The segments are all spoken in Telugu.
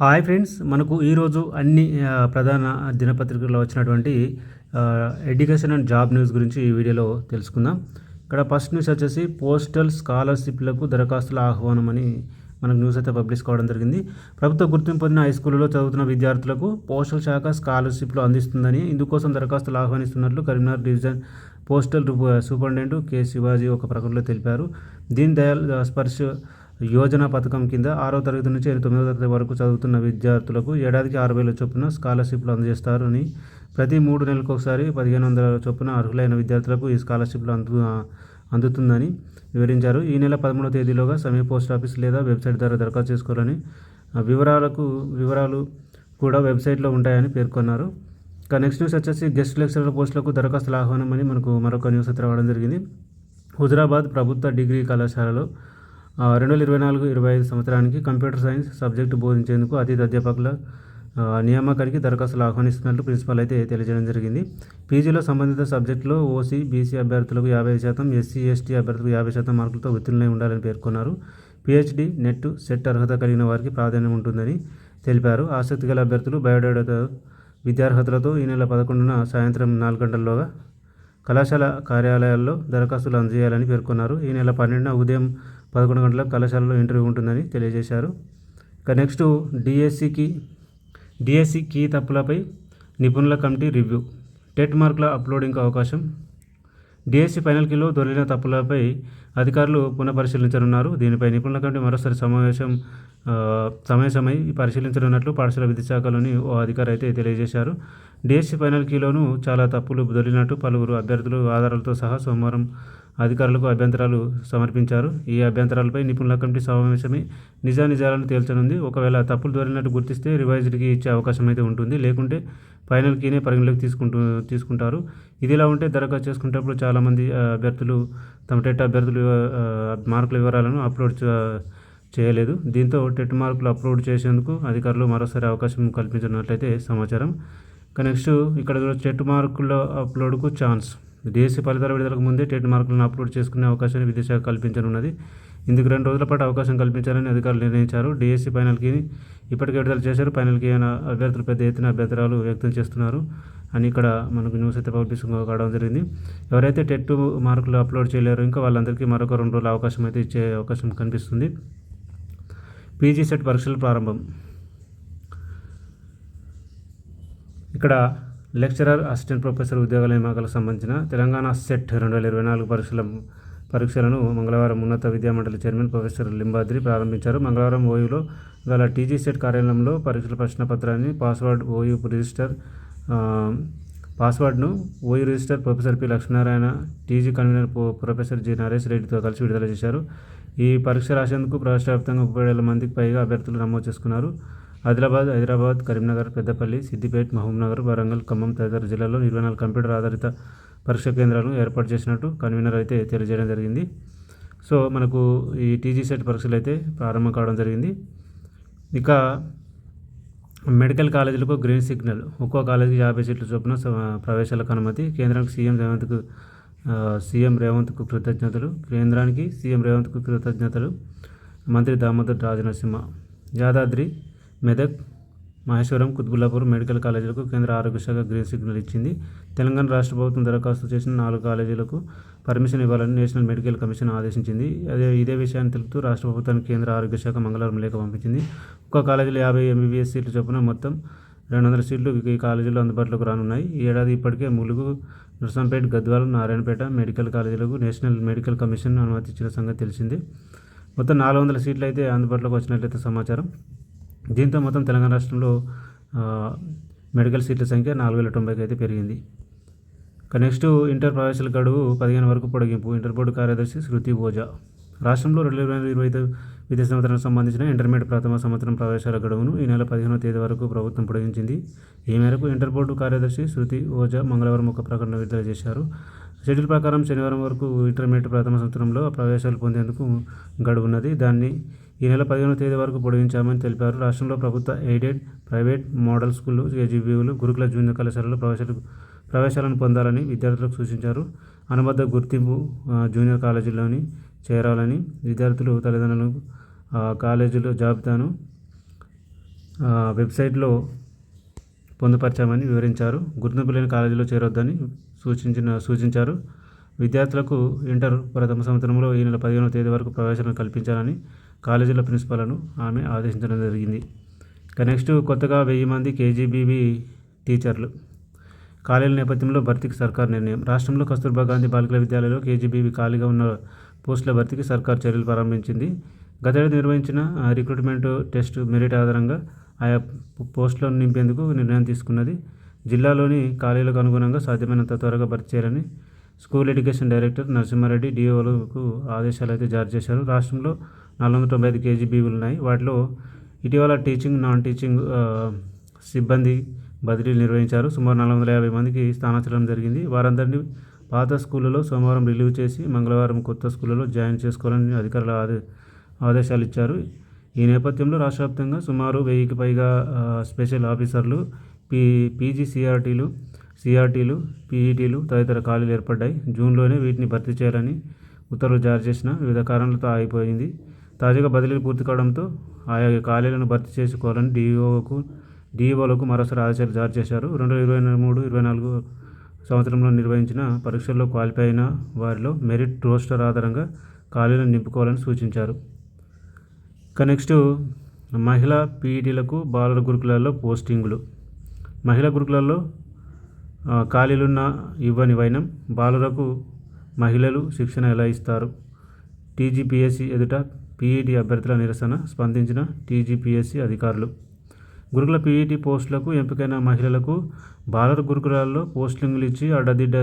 హాయ్ ఫ్రెండ్స్ మనకు ఈరోజు అన్ని ప్రధాన దినపత్రికల్లో వచ్చినటువంటి ఎడ్యుకేషన్ అండ్ జాబ్ న్యూస్ గురించి ఈ వీడియోలో తెలుసుకుందాం. ఇక్కడ ఫస్ట్ న్యూస్ వచ్చేసి పోస్టల్ స్కాలర్షిప్లకు దరఖాస్తుల ఆహ్వానం అని మనకు న్యూస్ అయితే పబ్లిష్ కావడం జరిగింది. ప్రభుత్వ గుర్తింపు పొందిన హై స్కూల్లో చదువుతున్న విద్యార్థులకు పోస్టల్ శాఖ స్కాలర్షిప్లు అందిస్తుందని ఇందుకోసం దరఖాస్తులు ఆహ్వానిస్తున్నట్లు కరీంనగర్ డివిజన్ పోస్టల్ రూప- సూపరింటెండెంట్ కె. శివాజీ ఒక ప్రకటనలో తెలిపారు. దీన్ దయాల్ స్పర్శ యోజన పథకం కింద ఆరో తరగతి నుంచి తొమ్మిదో తరగతి వరకు చదువుతున్న విద్యార్థులకు ఏడాదికి ఆరు వేల చొప్పున స్కాలర్షిప్లు అందజేస్తారని ప్రతి మూడు నెలలకు ఒకసారి పదిహేను వందల చొప్పున అర్హులైన విద్యార్థులకు ఈ స్కాలర్షిప్లు అందు అందుతుందని వివరించారు. ఈ నెల పదమూడవ తేదీలోగా సమీప పోస్ట్ ఆఫీస్ లేదా వెబ్సైట్ ద్వారా దరఖాస్తు చేసుకోవాలని వివరాలకు వివరాలు కూడా వెబ్సైట్లో ఉంటాయని పేర్కొన్నారు. ఇక నెక్స్ట్ న్యూస్ వచ్చేసి గెస్ట్ లెక్చరర్ పోస్టులకు దరఖాస్తుల ఆహ్వానం అని మనకు మరొక న్యూస్ అయితే రావడం జరిగింది. హుజరాబాద్ ప్రభుత్వ డిగ్రీ కళాశాలలో రెండు వేల ఇరవై నాలుగు ఇరవై ఐదు సంవత్సరానికి కంప్యూటర్ సైన్స్ సబ్జెక్టు బోధించేందుకు అతిథి అధ్యాపకుల నియామకానికి దరఖాస్తులు ఆహ్వానిస్తున్నట్లు ప్రిన్సిపల్ అయితే తెలియజేయడం జరిగింది. పీజీలో సంబంధిత సబ్జెక్టులో ఓసీ బీసీ అభ్యర్థులకు యాభై శాతం ఎస్సీ ఎస్టీ అభ్యర్థులకు యాభై శాతం మార్కులతో ఉత్తీర్ణులై ఉండాలని పేర్కొన్నారు. పిహెచ్డి నెట్ సెట్ అర్హత కలిగిన వారికి ప్రాధాన్యం ఉంటుందని తెలిపారు. ఆసక్తి గల అభ్యర్థులు బయోడేటాతో విద్యార్హతలతో ఈ నెల పదకొండున సాయంత్రం నాలుగు గంటల్లోగా కళాశాల కార్యాలయాల్లో దరఖాస్తులు అందజేయాలని పేర్కొన్నారు. ఈ నెల పన్నెండున ఉదయం పదకొండు గంటలకు కళాశాలలో ఇంటర్వ్యూ ఉంటుందని తెలియజేశారు. ఇక నెక్స్ట్ డిఎస్సికి డిఎస్సి కీ తప్పులపై నిపుణుల కమిటీ రివ్యూ. టెట్ మార్కుల అప్లోడింగ్కు అవకాశం. డిఎస్సి ఫైనల్ కీలో దొరికిన తప్పులపై అధికారులు పునఃపరిశీలించనున్నారు. దీనిపై నిపుణుల కమిటీ మరోసారి సమావేశం సమావేశమై పరిశీలించనున్నట్లు పాఠశాల విద్యాశాఖలోని ఓ అధికారి అయితే తెలియజేశారు. డిఎస్సి ఫైనల్ కీలోనూ చాలా తప్పులు దొరికినట్టు పలువురు అభ్యర్థులు ఆధారాలతో సహా సోమవారం అధికారులకు అభ్యంతరాలు సమర్పించారు. ఈ అభ్యంతరాలపై నిపుణుల కమిటీ సమావేశమై నిజానిజాలను తేల్చనుంది. ఒకవేళ తప్పులు దొరికినట్టు గుర్తిస్తే రివైజ్డ్కి ఇచ్చే అవకాశం అయితే ఉంటుంది. లేకుంటే ఫైనల్ కీనే పరిగణలోకి తీసుకుంటూ తీసుకుంటారు. ఇదిలా ఉంటే దరఖాస్తు చేసుకునేటప్పుడు చాలామంది అభ్యర్థులు తమ టెట్ అభ్యర్థులు మార్కుల వివరాలను అప్లోడ్ చేయలేదు. దీంతో టెట్ మార్కులు అప్లోడ్ చేసేందుకు అధికారులు మరోసారి అవకాశం కల్పించినట్లయితే సమాచారం. ఇక నెక్స్ట్ ఇక్కడ చెట్టు టెట్ మార్కుల అప్లోడ్కు ఛాన్స్. డిఎస్సి ఫలితాల విడుదలకు ముందే టెట్ మార్కులను అప్లోడ్ చేసుకునే అవకాశాన్ని విద్యాశాఖ కల్పించనున్నది. ఇందుకు రెండు రోజుల పాటు అవకాశం కల్పించాలని అధికారులు నిర్ణయించారు. డిఎస్సి ఫైనల్కి ఇప్పటికే విడుదల చేశారు. ఫైనల్కి అభ్యర్థులు పెద్ద ఎత్తున అభ్యంతరాలు వ్యక్తం చేస్తున్నారు. అని ఇక్కడ మనకు న్యూస్ అయితే పబ్లిష్ కావడం జరిగింది. ఎవరైతే టెట్ మార్కులు అప్లోడ్ చేయలేరో ఇంకా వాళ్ళందరికీ మరొక రెండు రోజుల అవకాశం అయితే ఇచ్చే అవకాశం కనిపిస్తుంది. పీజీ సెట్ పరీక్షలు ప్రారంభం. ఇక్కడ లెక్చరర్ అసిస్టెంట్ ప్రొఫెసర్ ఉద్యోగాల నియామకాలకు సంబంధించిన తెలంగాణ సెట్ రెండు వేల ఇరవై నాలుగు పరీక్షల పరీక్షలను మంగళవారం ఉన్నత విద్యామండలి చైర్మన్ ప్రొఫెసర్ లింబాద్రి ప్రారంభించారు. మంగళవారం ఓయూలో గల టీజీ సెట్ కార్యాలయంలో పరీక్షల ప్రశ్న పత్రాన్ని పాస్వర్డ్ ఓయూ రిజిస్టర్ పాస్వర్డ్ను OU register professor P Lakshminarayana TG convener professor G Naresh రెడ్డితో కలిసి విడుదల చేశారు. ఈ పరీక్ష రాసేందుకు రాష్ట్ర వ్యాప్తంగా ముప్పై వేల మందికి పైగా అభ్యర్థులు నమోదు చేసుకున్నారు. ఆదిలాబాద్ హైదరాబాద్ కరీంనగర్ పెద్దపల్లి సిద్దిపేట మహబూబ్నగర్ వరంగల్ ఖమ్మం తదితర జిల్లాల్లో ఇరవై నాలుగు కంప్యూటర్ ఆధారిత పరీక్ష కేంద్రాలను ఏర్పాటు చేసినట్టు కన్వీనర్ అయితే తెలియజేయడం జరిగింది. సో మనకు ఈ టీజీ సెట్ పరీక్షలు అయితే ప్రారంభం కావడం జరిగింది. ఇక మెడికల్ కాలేజీలకు గ్రీన్ సిగ్నల్ ఒక్కో కాలేజీకి యాభై సీట్ల చొప్పున ప్రవేశాలకు అనుమతి కేంద్రానికి సీఎం రేవంత్కు సీఎం రేవంత్కు కృతజ్ఞతలు కేంద్రానికి సీఎం రేవంత్కు కృతజ్ఞతలు మంత్రి దామోదర్ రాజనరసింహ. యాదాద్రి మెదక్ మహేశ్వరం కుత్బుల్లాపూర్ మెడికల్ కాలేజీలకు కేంద్ర ఆరోగ్య శాఖ గ్రీన్ సిగ్నల్ ఇచ్చింది. తెలంగాణ రాష్ట్ర ప్రభుత్వం దరఖాస్తు చేసిన నాలుగు కాలేజీలకు పర్మిషన్ ఇవ్వాలని నేషనల్ మెడికల్ కమిషన్ ఆదేశించింది. అదే ఇదే విషయాన్ని తెలుపుతూ రాష్ట్ర ప్రభుత్వానికి కేంద్ర ఆరోగ్య శాఖ మంగళవారం లేఖ పంపించింది. ఒక్కో కాలేజీలో యాభై ఎంబీబీఎస్ సీట్లు చొప్పున మొత్తం రెండు వందల సీట్లు ఈ కాలేజీలో అందుబాటులోకి రానున్నాయి. ఈ ఏడాది ఇప్పటికే ములుగు నర్సంపేట గద్వాల నారాయణపేట మెడికల్ కాలేజీలకు నేషనల్ మెడికల్ కమిషన్ అనుమతించిన సంగతి తెలిసింది. మొత్తం నాలుగు వందల సీట్లు అయితే అందుబాటులోకి వచ్చినట్లయితే సమాచారం. దీంతో మొత్తం తెలంగాణ రాష్ట్రంలో మెడికల్ సీట్ల సంఖ్య నాలుగు వేల తొంభైకి అయితే పెరిగింది నెక్స్ట్ ఇంటర్ ప్రవేశాల గడువు పదిహేను వరకు పొడిగింపు. ఇంటర్ బోర్డు కార్యదర్శి శృతి ఓజా రాష్ట్రంలో రెండు వేల ఇరవై ఐదు విద్యా సంవత్సరానికి సంబంధించిన ఇంటర్మీడియట్ ప్రథమ సంవత్సరం ప్రవేశాల గడువును ఈ నెల పదిహేనవ తేదీ వరకు ప్రభుత్వం పొడిగించింది. ఈ మేరకు ఇంటర్ బోర్డు కార్యదర్శి శృతి ఓజా మంగళవారం ఒక ప్రకటన విడుదల చేశారు. షెడ్యూల్ ప్రకారం శనివారం వరకు ఇంటర్మీడియట్ ప్రథమ సంవత్సరంలో ప్రవేశాలు పొందేందుకు గడువు ఉన్నది దాన్ని ఈ నెల పదిహేనవ తేదీ వరకు పొడిగించామని తెలిపారు. రాష్ట్రంలో ప్రభుత్వ ఎయిడెడ్ ప్రైవేట్ మోడల్ స్కూళ్ళు ఏజీబీలు గురుకుల జూనియర్ కళాశాలలో ప్రవేశాలు ప్రవేశాలను పొందాలని విద్యార్థులకు సూచించారు. అనుబద్ధ గుర్తింపు జూనియర్ కాలేజీలోని చేరాలని విద్యార్థులు తల్లిదండ్రులు కాలేజీలో జాబితాను వెబ్సైట్లో పొందుపరచామని వివరించారు. గుర్తింపు లేని కాలేజీలో చేరొద్దని సూచించిన సూచించారు. విద్యార్థులకు ఇంటర్ ప్రథమ సంవత్సరంలో ఈ నెల పదిహేనవ తేదీ వరకు ప్రవేశం కల్పించాలని కాలేజీల ప్రిన్సిపాల్ను ఆమె ఆదేశించడం జరిగింది. ఇక నెక్స్ట్ కొత్తగా వెయ్యి మంది కేజీబీవి టీచర్లు. ఖాళీల నేపథ్యంలో భర్తీకి సర్కార్ నిర్ణయం. రాష్ట్రంలో కస్తూర్బా గాంధీ బాలికల విద్యాలయంలో కేజీబీవి ఖాళీగా ఉన్న పోస్టుల భర్తీకి సర్కార్ చర్యలు ప్రారంభించింది. గతేడాది నిర్వహించిన రిక్రూట్మెంట్ టెస్ట్ మెరిట్ ఆధారంగా ఆయా పోస్టులను నింపేందుకు నిర్ణయం తీసుకున్నది. జిల్లాలోని ఖాళీలకు అనుగుణంగా సాధ్యమైనంత త్వరగా భర్తీ చేయాలని స్కూల్ ఎడ్యుకేషన్ డైరెక్టర్ నరసింహారెడ్డి డిఓలకు ఆదేశాలు అయితే జారీ చేశారు. రాష్ట్రంలో నాలుగు వందల తొంభై ఐదు కేజీబీలు ఉన్నాయి. వాటిలో ఇటీవల టీచింగ్ నాన్ టీచింగ్ సిబ్బంది బదిలీలు నిర్వహించారు. సుమారు నాలుగు వందల యాభై మందికి స్థానాంతరం జరిగింది. వారందరినీ పాత స్కూళ్ళలో సోమవారం రిలీవ్ చేసి మంగళవారం కొత్త స్కూళ్ళలో జాయిన్ చేసుకోవాలని అధికారులు ఆదే ఆదేశాలు ఇచ్చారు. ఈ నేపథ్యంలో రాష్ట్ర వ్యాప్తంగా సుమారు వెయ్యికి పైగా స్పెషల్ ఆఫీసర్లు పీ పీజీ సిఆర్టీలు సిఆర్టీలు పీఈటీలు తదితర ఖాళీలు ఏర్పడ్డాయి. జూన్లోనే వీటిని భర్తీ చేయాలని ఉత్తర్వులు జారీ చేసిన వివిధ కారణాలతో ఆగిపోయింది. తాజాగా బదిలీలు పూర్తి కావడంతో ఆయా ఖాళీలను భర్తీ చేసుకోవాలని డిఓకు డిఈఓలకు మరోసారి ఆదేశాలు జారీ చేశారు. రెండు వేల ఇరవై మూడు ఇరవై నాలుగు సంవత్సరంలో నిర్వహించిన పరీక్షల్లో క్వాలిఫై అయిన వారిలో మెరిట్ రోస్టర్ ఆధారంగా ఖాళీలను నింపుకోవాలని సూచించారు. ఇక నెక్స్ట్ మహిళా పీఈటీలకు బాలుర గురుకులాల్లో పోస్టింగులు. మహిళా గురుకులాల్లో ఖాళీలున్న ఇవ్వని వైనం బాలులకు మహిళలు శిక్షణ ఎలా ఇస్తారు? టీజీపీఎస్సీ ఎదుట పీఈటీ అభ్యర్థుల నిరసన స్పందించిన టీజీపీఎస్సీ అధికారులు. గురుకుల పీఈటీ పోస్టులకు ఎంపికైన మహిళలకు బాలర గురుకులాల్లో పోస్టింగ్లు ఇచ్చి అడ్డదిడ్డ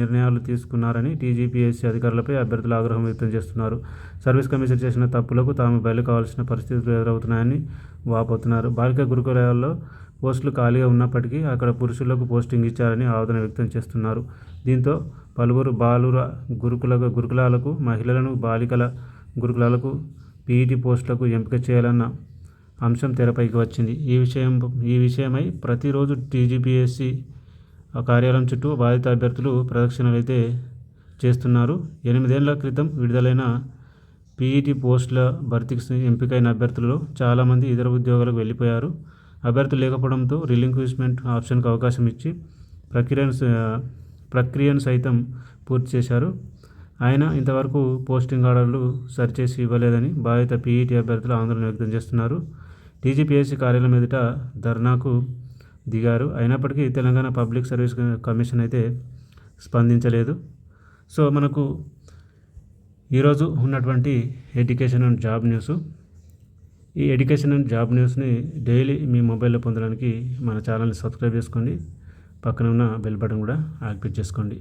నిర్ణయాలు తీసుకున్నారని టీజీపీఎస్సీ అధికారులపై అభ్యర్థులు ఆగ్రహం వ్యక్తం చేస్తున్నారు. సర్వీస్ కమిషన్ చేసిన తప్పులకు తాము బయలు కావాల్సిన పరిస్థితులు ఎదురవుతున్నాయని వాపోతున్నారు. బాలిక గురుకులాల్లో పోస్టులు ఖాళీగా ఉన్నప్పటికీ అక్కడ పురుషులకు పోస్టింగ్ ఇచ్చారని ఆవేదన వ్యక్తం చేస్తున్నారు. దీంతో పలువురు బాలుర గురుకుల గురుకులాలకు మహిళలను బాలికల గురుకులాలకు పీఈటీ పోస్టులకు ఎంపిక చేయాలన్న అంశం తెరపైకి వచ్చింది. ఈ విషయం ఈ విషయమై ప్రతిరోజు టీజీపీఎస్సీ కార్యాలయం చుట్టూ బాధిత అభ్యర్థులు ప్రదక్షిణలు అయితే చేస్తున్నారు. ఎనిమిదేళ్ళ క్రితం విడుదలైన పీఈటీ పోస్టుల భర్తీకి ఎంపికైన అభ్యర్థులలో చాలామంది ఇతర ఉద్యోగాలకు వెళ్ళిపోయారు. అభ్యర్థులు లేకపోవడంతో రిలింక్విష్మెంట్ ఆప్షన్కి అవకాశం ఇచ్చి ప్రక్రియను ప్రక్రియను సైతం పూర్తి చేశారు. ఆయన ఇంతవరకు పోస్టింగ్ ఆర్డర్లు సరిచేసి ఇవ్వలేదని బాధిత పీఈటీ అభ్యర్థులు ఆందోళన వ్యక్తం చేస్తున్నారు. టీజీపీఎస్సీ కార్యాలయం ఎదుట ధర్నాకు దిగారు. అయినప్పటికీ తెలంగాణ పబ్లిక్ సర్వీస్ కమిషన్ అయితే స్పందించలేదు. సో మనకు ఈరోజు ఉన్నటువంటి ఎడ్యుకేషన్ అండ్ జాబ్ న్యూస్. ఈ ఎడ్యుకేషన్ అండ్ జాబ్ న్యూస్ని డైలీ మీ మొబైల్లో పొందడానికి మన ఛానల్ని సబ్స్క్రైబ్ చేసుకోండి. పక్కన ఉన్న బెల్ బటన్ కూడా యాక్టివేట్ చేసుకోండి.